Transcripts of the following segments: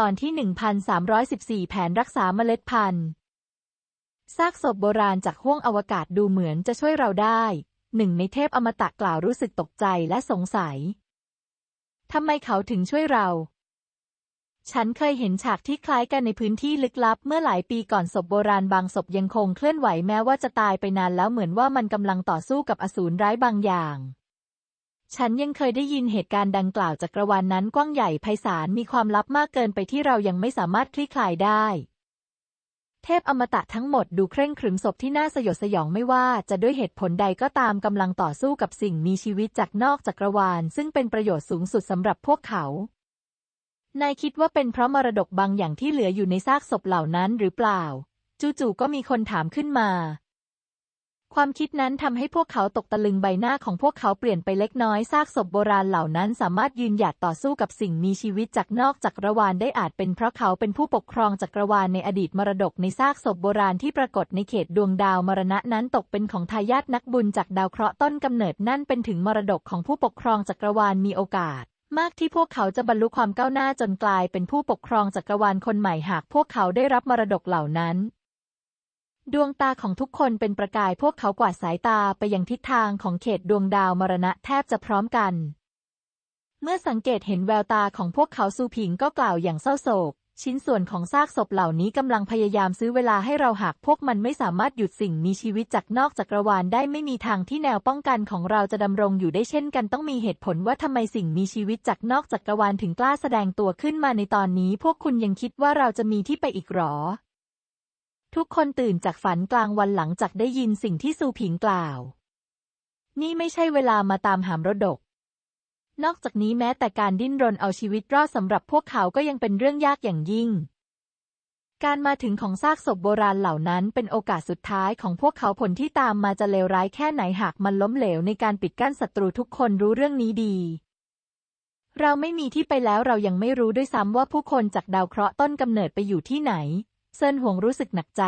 ตอนที่ 1314 แผนรักษาเมล็ดพันธุ์ ซากศพโบราณจากห้วงอวกาศดูเหมือนจะช่วยเราได้ หนึ่งในเทพอมตะกล่าวรู้สึกตกใจและสงสัย ทำไมเขาถึงช่วยเรา ฉันเคยเห็นฉากที่คล้ายกันในพื้นที่ลึกลับ เมื่อหลายปีก่อนศพโบราณบางศพยังคงเคลื่อนไหวแม้ว่าจะตายไปนานแล้วเหมือนว่ามันกำลังต่อสู้กับอสูรร้ายบางอย่าง ฉันยังเคยได้ยินเหตุการณ์ดังกล่าวจากกรวานนั้นกว้างใหญ่ไพศาลมีความลับมากเกินไปที่เรายังไม่สามารถคลี่คลายได้ เทพอมตะทั้งหมดดูเคร่งครึมศพที่น่าสยดสยองไม่ว่าจะด้วยเหตุผลใดก็ตามกำลังต่อสู้กับสิ่งมีชีวิตจากนอกจักรวาล ซึ่งเป็นประโยชน์สูงสุดสำหรับพวกเขา นายคิดว่าเป็นเพราะมรดกบางอย่างที่เหลืออยู่ในซากศพเหล่านั้นหรือเปล่า จู่ๆก็มีคนถามขึ้นมา ความคิดนั้นทำให้พวกเขาตกตะลึงใบหน้าของพวกเขาเปลี่ยนไปเล็กน้อยซากศพโบราณเหล่านั้นสามารถยืนหยัดต่อสู้กับสิ่งมีชีวิตจากนอกจักรวาลได้อาจเป็นเพราะเขาเป็นผู้ปกครองจักรวาลในอดีตมรดกในซากศพโบราณที่ปรากฏในเขตดวงดาวมรณะนั้นตกเป็นของทายาทนักบุญจากดาวเคราะห์ต้นกำเนิดนั่นเป็นถึงมรดกของผู้ปกครองจักรวาลมีโอกาสมากที่พวกเขาจะบรรลุความก้าวหน้าจนกลายเป็นผู้ปกครองจักรวาลคนใหม่หากพวกเขาได้รับมรดกเหล่านั้น ดวงตาของทุกคนเป็นประกายพวกเขากวาดสายตาไปยังทิศทางของเขตดวงดาวมรณะแทบจะพร้อมกัน เมื่อสังเกตเห็นแววตาของพวกเขาซูผิงก็กล่าวอย่างเศร้าโศก ชิ้นส่วนของซากศพเหล่านี้กำลังพยายามซื้อเวลาให้เราหากพวกมันไม่สามารถหยุดสิ่งมีชีวิตจากนอกจักรวาลได้ไม่มีทางที่แนวป้องกันของเราจะดำรงอยู่ได้เช่นกันต้องมีเหตุผลว่าทำไมสิ่งมีชีวิตจากนอกจักรวาลถึงกล้าแสดงตัวขึ้นมาในตอนนี้ พวกคุณยังคิดว่าเราจะมีที่ไปอีกหรอ ทุกคนตื่นจากฝันกลางวันหลังจากได้ยินสิ่งที่ซูผิงกล่าว นี่ไม่ใช่เวลามาตามหามรดก นอกจากนี้แม้แต่การดิ้นรนเอาชีวิตรอดสำหรับพวกเขาก็ยังเป็นเรื่องยากอย่างยิ่ง การมาถึงของซากศพโบราณเหล่านั้นเป็นโอกาสสุดท้ายของพวกเขาผลที่ตามมาจะเลวร้ายแค่ไหนหากมันล้มเหลวในการปิดกั้นศัตรูทุกคนรู้เรื่องนี้ดีเราไม่มีที่ไปแล้วเรายังไม่รู้ด้วยซ้ำว่าผู้คนจากดาวเคราะห์ต้นกำเนิดไปอยู่ที่ไหน เซินหวงรู้สึกหนักใจ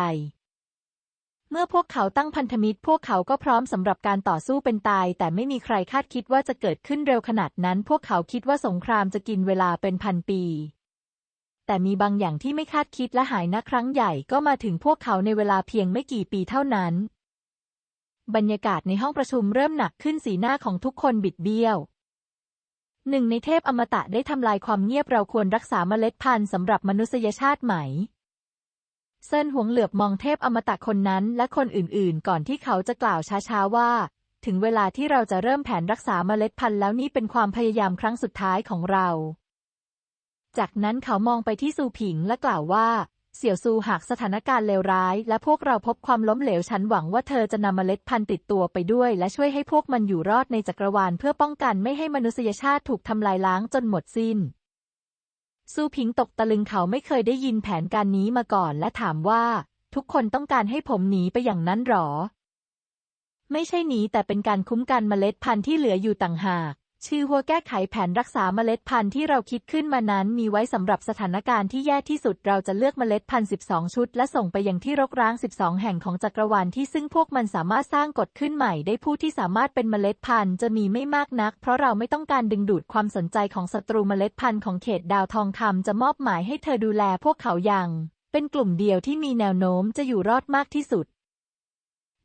เมื่อพวกเขาตั้งพันธมิตร พวกเขาก็พร้อมสำหรับการต่อสู้เป็นตาย แต่ไม่มีใครคาดคิดว่าจะเกิดขึ้นเร็วขนาดนั้น พวกเขาคิดว่าสงครามจะกินเวลาเป็นพันปี แต่มีบางอย่างที่ไม่คาดคิดและหายนะครั้งใหญ่ก็มาถึงพวกเขาในเวลาเพียงไม่กี่ปีเท่านั้น บรรยากาศในห้องประชุมเริ่มหนักขึ้นสีหน้าของทุกคนบิดเบี้ยวหนึ่งในเทพอมตะได้ทำลายความเงียบเราควรรักษาเมล็ดพันธุ์สำหรับมนุษยชาติไหม เซินหวงเหลือบมองเทพอมตะคนนั้นและคนอื่นๆ ก่อนที่เขาจะกล่าวช้าๆว่า ถึงเวลาที่เราจะเริ่มแผนรักษาเมล็ดพันธุ์แล้วนี่เป็นความพยายามครั้งสุดท้ายของเรา จากนั้นเขามองไปที่ซูผิงและกล่าวว่า เสี่ยวซูหากสถานการณ์เลวร้าย และพวกเราพบความล้มเหลวฉันหวังว่าเธอจะนำเมล็ดพันธุ์ติดตัวไปด้วย และช่วยให้พวกมันอยู่รอดในจักรวาลเพื่อป้องกันไม่ให้มนุษยชาติถูกทำลายล้างจนหมดสิ้น ซูผิงตกตะลึงเขาไม่เคยได้ยินแผนการนี้มาก่อนและถามว่า ทุกคนต้องการให้ผมหนีไปอย่างนั้นหรอ ไม่ใช่หนีแต่เป็นการคุ้มกันเมล็ดพันธุ์ที่เหลืออยู่ต่างหาก ชื่อหัวแก้ไขแผนรักษาเมล็ดพันธุ์ที่เราคิดขึ้นมานั้นมีไว้สำหรับสถานการณ์ที่แย่ที่สุดเราจะเลือกเมล็ดพันธุ์ 12 ชุด และส่งไปยังที่รกร้าง 12 แห่งของจักรวาลที่ซึ่งพวกมันสามารถสร้างกฎขึ้นใหม่ได้ผู้ที่สามารถเป็นเมล็ดพันธุ์จะมีไม่มากนัก เพราะเราไม่ต้องการดึงดูดความสนใจของศัตรูเมล็ดพันธุ์ของเขตดาวทองคำจะมอบหมายให้เธอดูแลพวกเขาอย่างเป็นกลุ่มเดียวที่มีแนวโน้มจะอยู่รอดมากที่สุด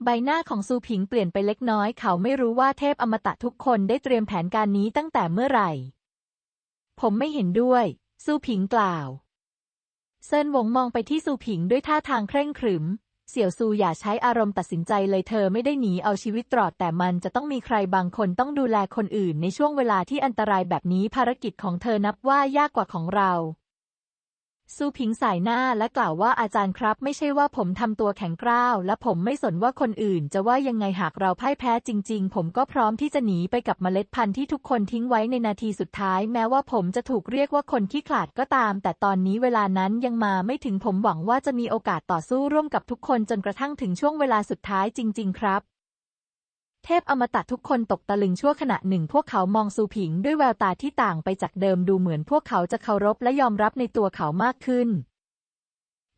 ใบหน้าของซูผิงเปลี่ยนไปเล็กน้อย เขาไม่รู้ว่าเทพอมตะทุกคนได้เตรียมแผนการนี้ตั้งแต่เมื่อไหร่ ผมไม่เห็นด้วย ซูผิงกล่าว เซินหวงมองไปที่ซูผิงด้วยท่าทางเคร่งขรึม เสี่ยวซูอย่าใช้อารมณ์ตัดสินใจเลยเธอไม่ได้หนีเอาชีวิตตรอดแต่มันจะต้องมีใครบางคนต้องดูแลคนอื่นในช่วงเวลาที่อันตรายแบบนี้ภารกิจของเธอนับว่ายากกว่าของเรา ซูผิงสายหน้าและกล่าวว่าอาจารย์ครับ ไม่ใช่ว่าผมทำตัวแข็งกร้าว และผมไม่สนว่าคนอื่น จะว่ายังไงหากเราพ่ายแพ้จริง ๆ ผมก็พร้อมที่จะหนีไปกับเมล็ดพันธุ์ที่ทุกคนทิ้งไว้ในนาทีสุดท้าย แม้ว่าผมจะถูกเรียกว่าคนขี้ขลาดก็ตาม แต่ตอนนี้เวลานั้นยังมาไม่ถึงผมหวังว่าจะมีโอกาสต่อสู้ร่วมกับทุกคนจนกระทั่งถึงช่วงเวลาสุดท้ายจริง ๆ ครับ เทพอมตะทุกคนตกตะลึงชั่วขณะหนึ่ง พวกเขามองซูผิงด้วยแววตาที่ต่างไปจากเดิมดูเหมือนพวกเขาจะเคารพและยอมรับในตัวเขามากขึ้น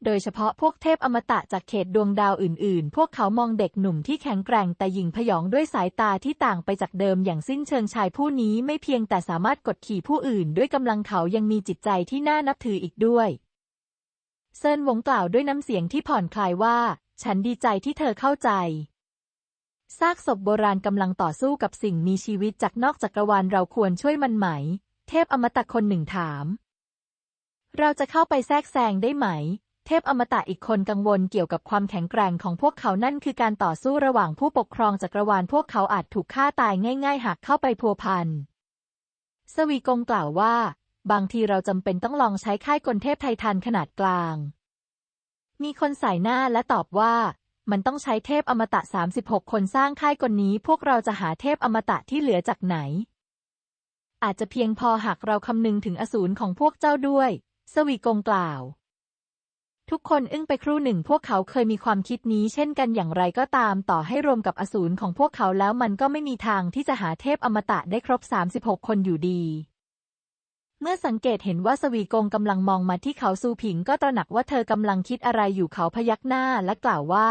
โดยเฉพาะพวกเทพอมตะจากเขตดวงดาวอื่น ๆ พวกเขามองเด็กหนุ่มที่แข็งแกร่งแต่หญิงพยองด้วยสายตาที่ต่างไปจากเดิมอย่างสิ้นเชิงชายผู้นี้ไม่เพียงแต่สามารถกดขี่ผู้อื่น ด้วยกำลังเขายังมีจิตใจที่น่านับถืออีกด้วยเซินหวงกล่าวด้วยน้ำเสียงที่ผ่อนคลายว่า ฉันดีใจที่เธอเข้าใจ ซากศพโบราณกำลังต่อสู้กับสิ่งมีชีวิตจากนอกจักรวาลเราควรช่วยมันไหม เทพอมตะคนหนึ่งถาม เราจะเข้าไปแทรกแซงได้ไหม เทพอมตะอีกคนกังวลเกี่ยวกับความแข็งแกร่งของพวกเขานั่นคือการต่อสู้ระหว่างผู้ปกครองจักรวาลพวกเขาอาจถูกฆ่าตายง่าย ๆ หากเข้าไปพัวพัน สวีกงกล่าวว่า บางทีเราจำเป็นต้องลองใช้ค่ายกลเทพไททันขนาดกลาง มีคนสายหน้าและตอบว่า มันต้องใช้เทพอมตะ 36 คนสร้างค่ายกลนี้พวกเราจะหาเทพอมตะที่เหลือจากไหน อาจจะเพียงพอหากเราคำนึงถึงอสูรของพวกเจ้าด้วย สวีกงกล่าว ทุกคนอึ้งไปครู่หนึ่งพวกเขาเคยมีความคิดนี้เช่นกันอย่างไรก็ตามต่อให้รวมกับอสูรของพวกเขาแล้วมันก็ไม่มีทางที่จะหาเทพอมตะได้ครบ 36 คนอยู่ดีเมื่อสังเกตเห็นว่าสวีกงกำลังมองมาที่เขาซูผิงก็ตระหนักว่าเธอกำลังคิดอะไรอยู่เขาพยักหน้าและกล่าวว่า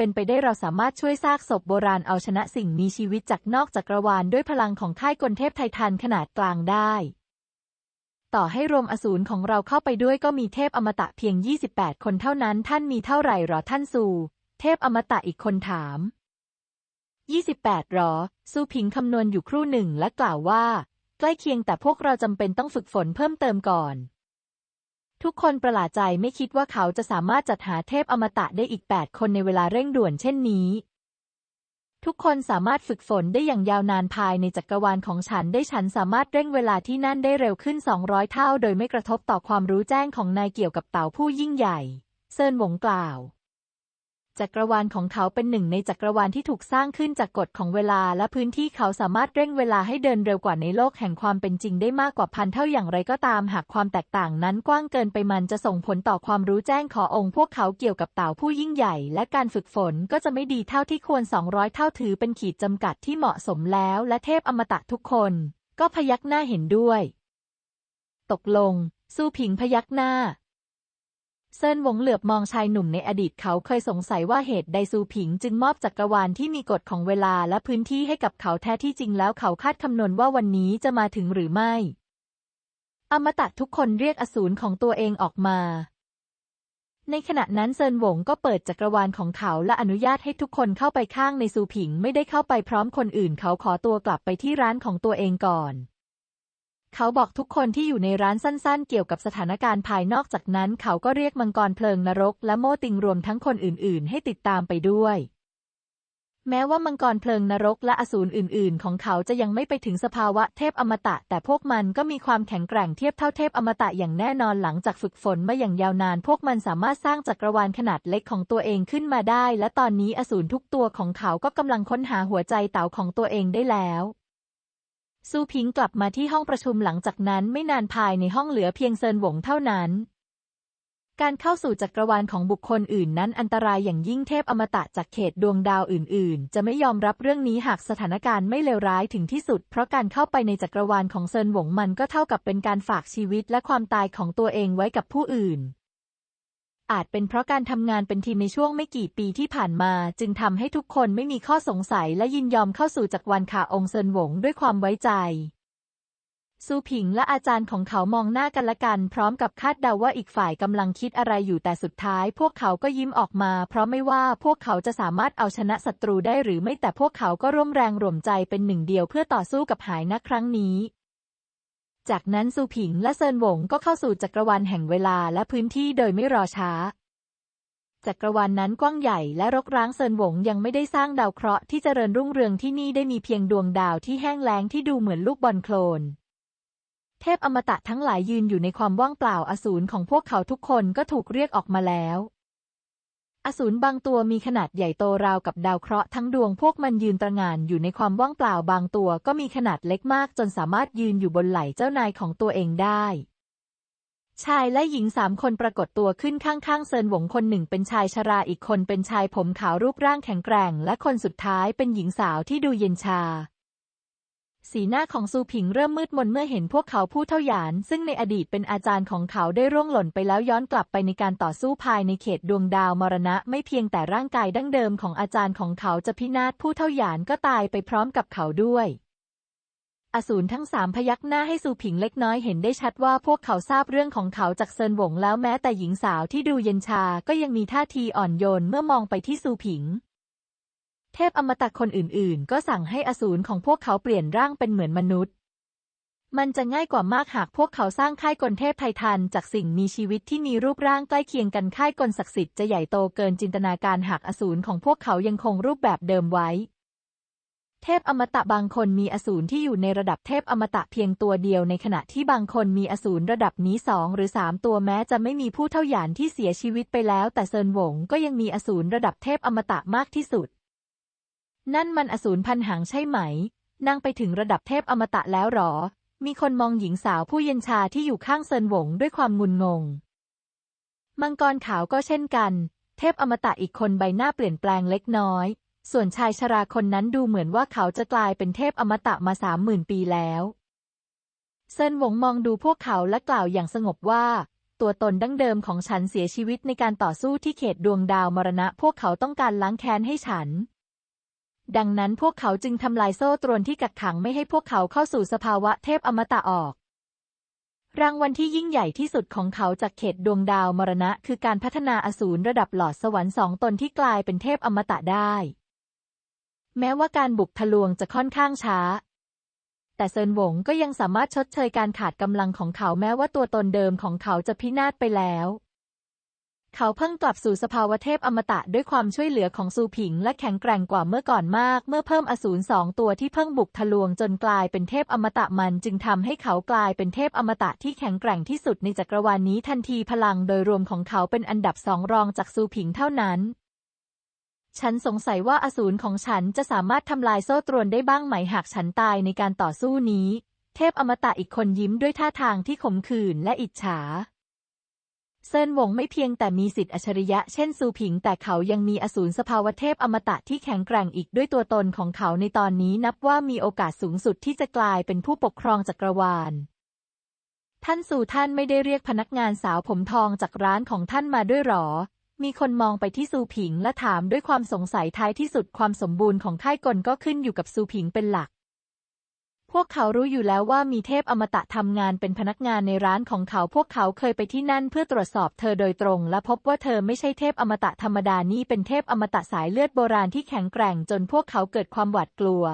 เป็นไปได้เราสามารถช่วยซากศพโบราณเอาชนะสิ่งมีชีวิตจากนอกจักรวาลด้วยพลังของค่ายกลเทพไททันขนาดกลางได้ ต่อให้รวมอสูรของเราเข้าไปด้วยก็มีเทพอมตะเพียง 28 คนเท่านั้นท่านมีเท่าไหร่หรอท่านซู เทพอมตะอีกคนถาม 28 หรอ ซูผิงคำนวณอยู่ครู่หนึ่งและกล่าวว่า ใกล้เคียงแต่พวกเราจำเป็นต้องฝึกฝนเพิ่มเติมก่อน ทุกคนประหลาดใจไม่คิดว่าเขาจะสามารถจัดหาเทพอมตะได้อีก 8 คนในเวลาเร่งด่วนเช่นนี้ ทุกคนสามารถฝึกฝนได้อย่างยาวนานภายในจักรวาลของฉันได้ฉันสามารถเร่งเวลาที่นั่นได้เร็วขึ้น 200 เท่า โดยไม่กระทบต่อความรู้แจ้งของนายเกี่ยวกับเต่าผู้ยิ่งใหญ่ เซินหวงกล่าว จักรวาลของเขาเป็นหนึ่งในจักรวาลที่ถูกสร้างขึ้นจากกฎของเวลา และพื้นที่เขาสามารถเร่งเวลาให้เดินเร็วกว่าในโลกแห่งความเป็นจริงได้มากกว่าพันเท่าอย่างไรก็ตามหากความแตกต่างนั้นกว้างเกินไปมันจะส่งผลต่อความรู้แจ้งขอองค์พวกเขาเกี่ยวกับเต่าผู้ยิ่งใหญ่ และการฝึกฝนก็จะไม่ดีเท่าที่ควร 200 เท่าถือเป็นขีดจำกัดที่เหมาะสมแล้ว และเทพอมตะทุกคน ก็พยักหน้าเห็นด้วย ตกลง สู้ผิงพยักหน้า เซินหวงเหลือบมองชายหนุ่มในอดีตเขาเคยสงสัยว่าเหตุใดซูผิงจึงมอบจักรวาลที่มีกฎของเวลาและพื้นที่ให้กับเขาแท้ที่จริงแล้วเขาคาดคำนวณว่าวันนี้จะมาถึงหรือไม่ อมตะทุกคนเรียกอสูรของตัวเองออกมา ในขณะนั้นเซินหวงก็เปิดจักรวาลของเขาและอนุญาตให้ทุกคนเข้าไปข้างในซูผิงไม่ได้เข้าไปพร้อมคนอื่น เขาขอตัวกลับไปที่ร้านของตัวเองก่อน เขาบอกทุกคนที่อยู่ในร้านสั้นๆ เกี่ยวกับสถานการณ์ภายนอกจากนั้น เขาก็เรียกมังกรเพลิงนรก และโมติงรวมทั้งคนอื่นๆ ให้ติดตามไปด้วย แม้ว่ามังกรเพลิงนรกและอสูรอื่น ๆ ของเขาจะยังไม่ไปถึงสภาวะเทพอมตะ แต่พวกมันก็มีความแข็งแกร่งเทียบเท่าเทพอมตะอย่างแน่นอนหลังจากฝึกฝนมาอย่างยาวนาน พวกมันสามารถสร้างจักรวาลขนาดเล็กของตัวเองขึ้นมาได้ และตอนนี้อสูรทุกตัวของเขาก็กำลังค้นหาหัวใจเต๋าของตัวเองได้แล้ว ซูพิงกลับมาที่ห้องประชุมหลังจากนั้นไม่นานภายในห้องเหลือเพียงเซินหวงเท่านั้นการเข้าสู่จักรวาลของบุคคลอื่นนั้นอันตรายอย่างยิ่งเทพอมตะจากเขตดวงดาวอื่น ๆ จะไม่ยอมรับเรื่องนี้หากสถานการณ์ไม่เลวร้ายถึงที่สุด เพราะการเข้าไปในจักรวาลของเซินหวงมันก็เท่ากับเป็นการฝากชีวิตและความตายของตัวเองไว้กับผู้อื่น อาจเป็นเพราะการทำงานเป็นทีมในช่วงไม่กี่ปีที่ผ่านมา จึงทำให้ทุกคนไม่มีข้อสงสัยและยินยอมเข้าสู่จักรวาลขาองเซินหวงด้วยความไว้ใจซูผิงและอาจารย์ของเขามองหน้ากันละกัน พร้อมกับคาดเดาว่าอีกฝ่ายกำลังคิดอะไรอยู่แต่สุดท้าย พวกเขาก็ยิ้มออกมา เพราะไม่ว่าพวกเขาจะสามารถเอาชนะศัตรูได้หรือไม่แต่พวกเขาก็ร่วมแรงร่วมใจเป็นหนึ่งเดียวเพื่อต่อสู้กับหายนะครั้งนี้ จากนั้นซูผิงและเซินหวงก็เข้าสู่จักรวาลแห่งเวลาและพื้นที่โดยไม่รอช้า จักรวาลนนั้นกว้างใหญ่และรกร้างเซินหวงยังไม่ได้สร้างดาวเคราะห์ที่เจริญรุ่งเรืองที่นี่ได้มีเพียงดวงดาวที่แห้งแล้งที่ดูเหมือนลูกบอลโคลน เทพอมตะทั้งหลายยืนอยู่ในความว่างเปล่าอสูรของพวกเขาทุกคนก็ถูกเรียกออกมาแล้ว อสูรบางตัวมีขนาดใหญ่โตราวกับดาวเคราะห์ทั้งดวงพวกมันยืนตระงานอยู่ในความว่างเปล่าบางตัวก็มีขนาดเล็กมากจนสามารถยืนอยู่บนไหล่เจ้านายของตัวเองได้ ชายและหญิงสามคนปรากฏตัวขึ้นข้างๆเซินหวงคนหนึ่งเป็นชายชราอีกคนเป็นชายผมขาวรูปร่างแข็งแกร่ง และคนสุดท้ายเป็นหญิงสาวที่ดูเย็นชา สีหน้าของซูผิงเริ่มมืดมนเมื่อเห็นพวกเขาผู้เท่าหยาน ซึ่งในอดีตเป็นอาจารย์ของเขาได้ร่วงหล่นไปแล้วย้อนกลับไปในการต่อสู้ภายในเขตดวงดาวมรณะ ไม่เพียงแต่ร่างกายดั้งเดิมของอาจารย์ของเขาจะพินาศผู้เท่าหยานก็ตายไปพร้อมกับเขาด้วย อสูรทั้งสามพยักหน้าให้ซูผิงเล็กน้อยเห็นได้ชัดว่าพวกเขาทราบเรื่องของเขาจากเซินหวงแล้วแม้แต่หญิงสาวที่ดูเย็นชาก็ยังมีท่าทีอ่อนโยนเมื่อมองไปที่ซูผิง เทพอมตะคนอื่นๆ ก็สั่งให้อสูรของพวกเขาเปลี่ยนร่างเป็นเหมือนมนุษย์ มันจะง่ายกว่ามากหากพวกเขาสร้างค่ายกลเทพไททันจากสิ่งมีชีวิตที่มีรูปร่างใกล้เคียงกันค่ายกลศักดิ์สิทธิ์จะใหญ่โตเกินจินตนาการหากอสูรของพวกเขายังคงรูปแบบเดิมไว้ เทพอมตะบางคนมีอสูรที่อยู่ในระดับเทพอมตะเพียงตัวเดียวในขณะที่บางคนมีอสูรระดับนี้สองหรือสามตัวแม้จะไม่มีผู้เท่าหยานที่เสียชีวิตไปแล้ว แต่เซินหวงก็ยังมีอสูรระดับเทพอมตะมากที่สุด นั่นมันอสูรพันหางใช่ไหม นางไปถึงระดับเทพอมตะแล้วหรอ มีคนมองหญิงสาวผู้เย็นชาที่อยู่ข้างเซินหวงด้วยความงุนงง มังกรขาวก็เช่นกัน เทพอมตะอีกคนใบหน้าเปลี่ยนแปลงเล็กน้อย ส่วนชายชราคนนั้นดูเหมือนว่าเขาจะกลายเป็นเทพอมตะมาสามหมื่นปีแล้วเซินหวงมองดูพวกเขาและกล่าวอย่างสงบว่า ตัวตนดั้งเดิมของฉันเสียชีวิตในการต่อสู้ที่เขตดวงดาวมรณะ พวกเขาต้องการล้างแค้นให้ฉัน ดังนั้นพวกเขาจึงทำลายโซ่ตรวนที่กักขังไม่ให้พวกเขาเข้าสู่สภาวะเทพอมตะออก รางวัลที่ยิ่งใหญ่ที่สุดของเขาจากเขตดวงดาวมรณะ คือการพัฒนาอสูรระดับหลอดสวรรค์สองตนที่กลายเป็นเทพอมตะได้ แม้ว่าการบุกทะลวงจะค่อนข้างช้า แต่เซินหวงก็ยังสามารถชดเชยการขาดกำลังของเขาแม้ว่าตัวตนเดิมของเขาจะพินาศไปแล้ว เขาเพิ่งกลับสู่สภาวะเทพอมตะด้วยความช่วยเหลือของซูผิง และแข็งแกร่งกว่าเมื่อก่อนมาก เมื่อเพิ่มอสูรสองตัวที่เพิ่งบุกทะลวงจนกลายเป็นเทพอมตะมัน จึงทำให้เขากลายเป็นเทพอมตะที่แข็งแกร่งที่สุดในจักรวาลนี้ทันทีพลังโดยรวมของเขาเป็นอันดับสองรองจากซูผิงเท่านั้นฉันสงสัยว่าอสูรของฉันจะสามารถทำลายโซ่ตรวนได้บ้างไหมหากฉันตายในการต่อสู้นี้ เทพอมตะอีกคนยิ้มด้วยท่าทางที่ขมขื่นและอิจฉา เซินหวงไม่เพียงแต่มีสิทธิอัจฉริยะเช่นซูผิง แต่เขายังมีอสูรสภาวะเทพอมตะที่แข็งแกร่งอีกด้วยตัวตนของเขาในตอนนี้นับว่ามีโอกาสสูงสุดที่จะกลายเป็นผู้ปกครองจักรวาล ท่านสู่ท่านไม่ได้เรียกพนักงานสาวผมทองจากร้านของท่านมาด้วยหรอ มีคนมองไปที่ซูผิงและถามด้วยความสงสัยท้ายที่สุดความสมบูรณ์ของค่ายกลก็ขึ้นอยู่กับซูผิงเป็นหลัก พวกเขารู้อยู่แล้วว่ามีเทพอมตะทำงานเป็นพนักงานในร้านของเขาพวกเขาเคยไปที่นั่นเพื่อตรวจสอบเธอโดยตรง และพบว่าเธอไม่ใช่เทพอมตะธรรมดานี่เป็นเทพอมตะสายเลือดโบราณที่แข็งแกร่งจนพวกเขาเกิดความหวาดกลัว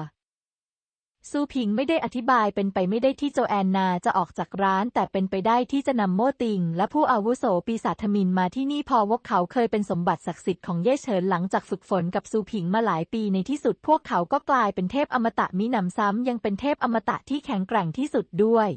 ซูพิงไม่ได้อธิบายเป็นไปไม่ได้ที่โจแอนนาจะออกจากร้าน แต่เป็นไปได้ที่จะนำโม่ติง และผู้อาวุโสปีศาจทมินมาที่นี่พอพวกเขาเคยเป็นสมบัติศักดิ์สิทธิ์ของเย่เฉินหลังจากฝึกฝนกับซูพิงมาหลายปีในที่สุดพวกเขาก็กลายเป็นเทพอมตะมิหนำซ้ำยังเป็นเทพอมตะที่แข็งแกร่งที่สุดด้วย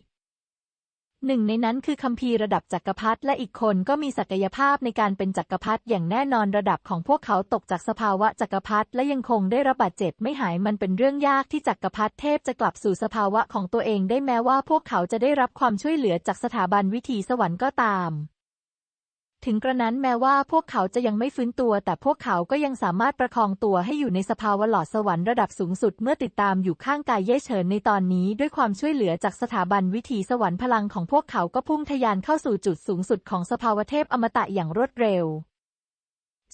หนึ่งในนั้นคือคัมภีร์ระดับจักรพรรดิและอีกคนก็มีศักยภาพในการเป็นจักรพรรดิอย่างแน่นอนระดับของพวกเขาตกจากสภาวะจักรพรรดิและยังคงได้รับบาดเจ็บไม่หายมันเป็นเรื่องยากที่จักรพรรดิเทพจะกลับสู่สภาวะของตัวเองได้แม้ว่าพวกเขาจะได้รับความช่วยเหลือจากสถาบันวิถีสวรรค์ก็ตาม ถึงกระนั้นแม้ว่าพวกเขาจะยังไม่ฟื้นตัว แต่พวกเขาก็ยังสามารถประคองตัวให้อยู่ในสภาวะหลอดสวรรค์ระดับสูงสุดเมื่อติดตามอยู่ข้างกายเย่เฉินในตอนนี้ ด้วยความช่วยเหลือจากสถาบันวิถีสวรรค์พลังของพวกเขาก็พุ่งทะยานเข้าสู่จุดสูงสุดของสภาวะเทพอมตะอย่างรวดเร็ว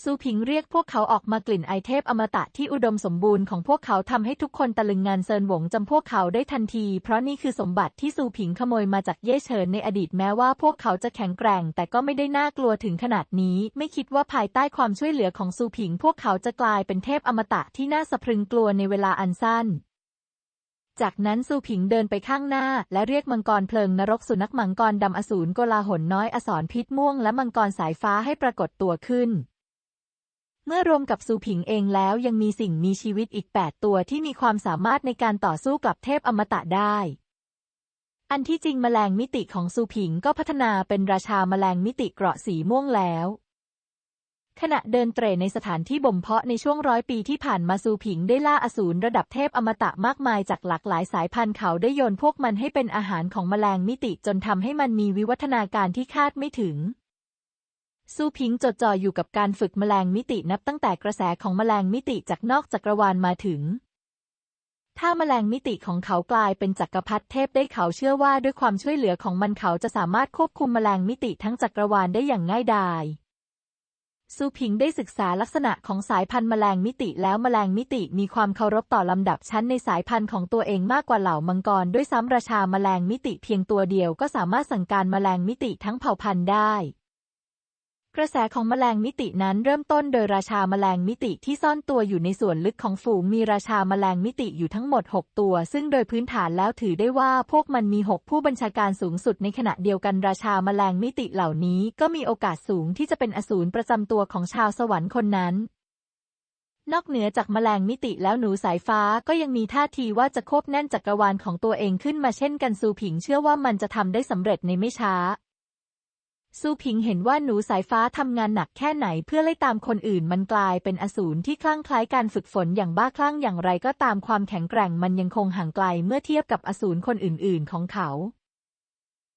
ซูผิงเรียกพวกเขาออกมากลิ่นไอเทพอมตะที่อุดมสมบูรณ์ของพวกเขาทำให้ทุกคนตะลึงงานเซินหวงจำพวกเขาได้ทันที เพราะนี่คือสมบัติที่ซูผิงขโมยมาจากเย่เฉินในอดีตแม้ว่าพวกเขาจะแข็งแกร่ง แต่ก็ไม่ได้น่ากลัวถึงขนาดนี้ ไม่คิดว่าภายใต้ความช่วยเหลือของซูผิง พวกเขาจะกลายเป็นเทพอมตะที่น่าสะพรึงกลัวในเวลาอันสั้นจากนั้นซูผิงเดินไปข้างหน้า และเรียกมังกรเพลิงนรกสุนัขมังกรดำอสูรโกลาหลน้อยอสรพิษม่วงและมังกรสายฟ้าให้ปรากฏตัวขึ้น เมื่อรวมกับซูผิงเองแล้วยังมีสิ่งมีชีวิตอีก 8 ตัวที่มีความสามารถในการต่อสู้กับเทพอมตะได้ อันที่จริงแมลงมิติของซูผิงก็พัฒนาเป็นราชาแมลงมิติเกราะสีม่วงแล้วขณะเดินเตร่ในสถานที่บ่มเพาะในช่วงร้อยปีที่ผ่านมาซูผิงได้ล่าอสูรระดับเทพอมตะมากมายจากหลากหลายสายพันธุ์เขาได้โยนพวกมันให้เป็นอาหารของแมลงมิติจนทำให้มันมีวิวัฒนาการที่คาดไม่ถึง ซูพิงจดจ่ออยู่กับการฝึกแมลงมิตินับตั้งแต่กระแสของแมลงมิติจากนอกจักรวาลมาถึง ถ้าแมลงมิติของเขากลายเป็นจักรพรรดิเทพได้เขาเชื่อว่าด้วยความช่วยเหลือของมันเขาจะสามารถควบคุมแมลงมิติทั้งจักรวาลได้อย่างง่ายดายซูผิงได้ศึกษาลักษณะของสายพันธุ์แมลงมิติแล้วแมลงมิติมีความเคารพต่อลำดับชั้นในสายพันธุ์ของตัวเองมากกว่าเหล่ามังกรด้วยซ้ำราชาแมลงมิติเพียงตัวเดียวก็สามารถสั่งการแมลงมิติทั้งเผ่าพันธุ์ได้ กระแสของแมลงมิตินั้นเริ่มต้นโดยราชาแมลงมิติที่ซ่อนตัวอยู่ในส่วนลึกของฝูงมีราชาแมลงมิติอยู่ทั้งหมด 6 ตัว ซึ่งโดยพื้นฐานแล้วถือได้ว่าพวกมันมี 6 ผู้บัญชาการสูงสุดในขณะเดียวกันราชาแมลงมิติเหล่านี้ก็มีโอกาสสูงที่จะเป็นอสูรประจำตัวของชาวสวรรค์คนนั้นนอกเหนือจากแมลงมิติแล้วหนูสายฟ้าก็ยังมีท่าทีว่าจะควบแน่นจักรวาลของตัวเองขึ้นมาเช่นกันซูผิงเชื่อว่ามันจะทำได้สำเร็จในไม่ช้า ซูผิงเห็นว่าหนูสายฟ้าทำงานหนักแค่ไหนเพื่อไล่ตามคนอื่นมันกลายเป็นอสูรที่คลั่งคล้ายการฝึกฝนอย่างบ้าคลั่งอย่างไรก็ตามความแข็งแกร่งมันยังคงห่างไกลเมื่อเทียบกับอสูรคนอื่น ๆ ของเขา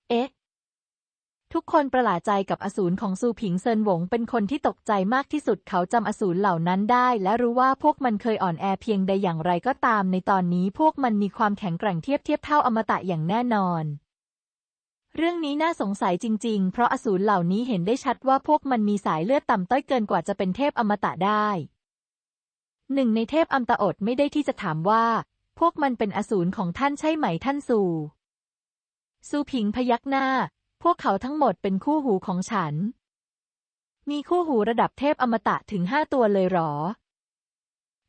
เอ๊ะ ทุกคนประหลาดใจกับอสูรของซูผิงเซินหวงเป็นคนที่ตกใจมากที่สุดเขาจำอสูรเหล่านั้นได้ และรู้ว่าพวกมันเคยอ่อนแอเพียงใดอย่างไรก็ตาม ในตอนนี้พวกมันมีความแข็งแกร่งเทียบเทียบเท่าอมตะอย่างแน่นอน เรื่องนี้น่าสงสัยจริง ๆ เพราะอสูรเหล่านี้เห็นได้ชัดว่าพวกมันมีสายเลือดต่ำต้อยเกินกว่าจะเป็นเทพอมตะได้ หนึ่งในเทพอมตะอดไม่ได้ที่จะถามว่า พวกมันเป็นอสูรของท่านใช่ไหมท่านซูซูผิงพยักหน้า พวกเขาทั้งหมดเป็นคู่หูของฉัน มีคู่หูระดับเทพอมตะถึงห้าตัวเลยหรอ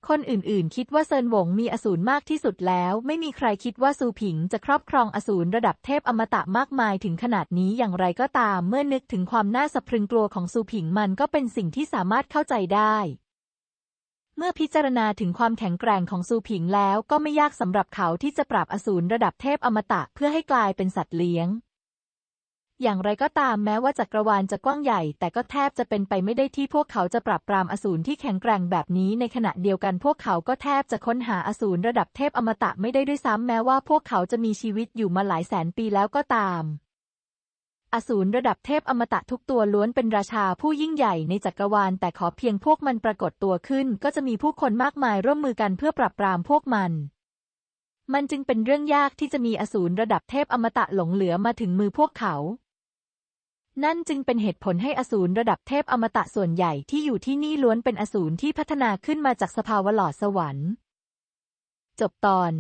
คนอื่นๆ คิดว่าเซินหวงมีอสูรมากที่สุดแล้ว ไม่มีใครคิดว่าซูผิงจะครอบครองอสูรระดับเทพอมตะมากมายถึงขนาดนี้อย่างไรก็ตาม เมื่อนึกถึงความน่าสะพรึงกลัวของซูผิงมันก็เป็นสิ่งที่สามารถเข้าใจได้ เมื่อพิจารณาถึงความแข็งแกร่งของซูผิงแล้วก็ไม่ยากสำหรับเขาที่จะปราบอสูรระดับเทพอมตะเพื่อให้กลายเป็นสัตว์เลี้ยง อย่างไรก็ตามแม้ว่าจักรวาลจะกว้างใหญ่ แต่ก็แทบจะเป็นไปไม่ได้ที่พวกเขาจะปราบปรามอสูรที่แข็งแกร่งแบบนี้ในขณะเดียวกันพวกเขาก็แทบจะค้นหาอสูรระดับเทพอมตะไม่ได้ด้วยซ้ำแม้ว่าพวกเขาจะมีชีวิตอยู่มาหลายแสนปีแล้วก็ตามอสูรระดับเทพอมตะทุกตัวล้วนเป็นราชาผู้ยิ่งใหญ่ในจักรวาล แต่ขอเพียงพวกมันปรากฏตัวขึ้น ก็จะมีผู้คนมากมายร่วมมือกันเพื่อปราบปรามพวกมัน มันจึงเป็นเรื่องยากที่จะมีอสูรระดับเทพอมตะหลงเหลือมาถึงมือพวกเขา นั่นจึงเป็นเหตุผลให้อสูรระดับเทพอมตะส่วนใหญ่ที่อยู่ที่นี่ล้วนเป็นอสูรที่พัฒนาขึ้นมาจากสภาวะหลอดสวรรค์ จบตอน